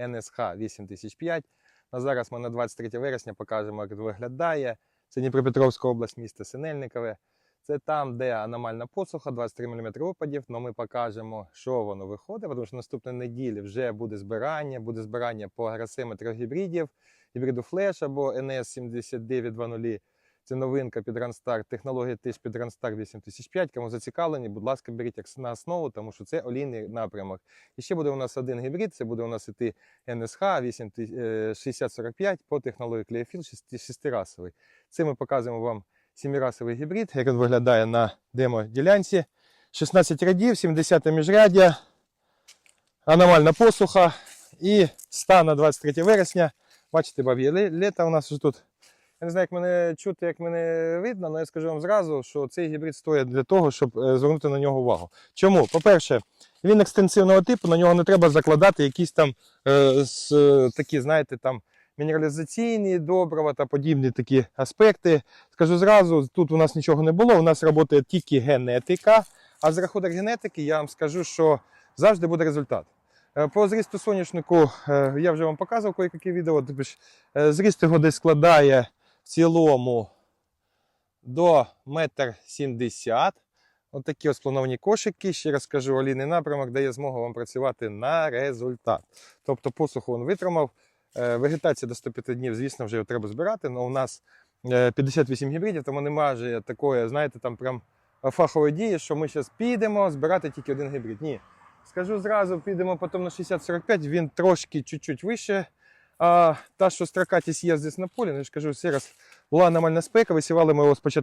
NSH 8005. На зараз ми на 23 вересня покажемо, як виглядає. Це Дніпропетровська область, місто Синельникове. Це там, де аномальна посуха, 23 мм опадів. але ми покажемо, що воно виходить, тому що наступної неділі вже буде збирання, буде збирання по агросиметру гібридів, гібриду Flash або NS7920. Це новинка під Randstart, технологія теж під Randstart 8005. Кому зацікавлені, будь ласка, беріть як на основу, тому що це олійний напрямок. І ще буде у нас один гібрид, це буде у нас іти NSH 6045 по технології Clearfield 6-расовий. Це ми показуємо вам сімірасовий гібрид, як він виглядає на демо-ділянці. 16 рядів, 70 міжряддя, аномальна посуха і стан на 23 вересня. Бачите, баб'є лі- літо у нас вже тут. Я не знаю, як мене чути, як мене видно, але я скажу вам зразу, що цей гібрид стоїть для того, щоб е, звернути на нього увагу. Чому? По-перше, він екстенсивного типу, на нього не треба закладати якісь там е, з, е, такі, знаєте, там мінералізаційні добрива та подібні такі аспекти. Скажу зразу, тут у нас нічого не було, у нас працює тільки генетика. А за рахунок генетики я вам скажу, що завжди буде результат. Е, По зрісту соняшнику е, я вже вам показував кое-які відео. тобто Зріст його десь складає цілому до 1,70 м. Ось такі ось плановані кошики. Ще раз кажу, олійний напрямок дає змогу вам працювати на результат. Тобто посуху він витримав. Е, Вегетація до 105 днів, звісно, вже його треба збирати. але у нас е, 58 гібридів, тому немає такої, знаєте, там прям фахової дії, що ми зараз підемо збирати тільки один гібрид. Ні. Скажу зразу, підемо потім на 60-45, він трошки чуть-чуть вище. А та, що строкатість є здесь на полі, ну, я ж кажу, зараз раз, була аномальна спека, висівали ми його спочатку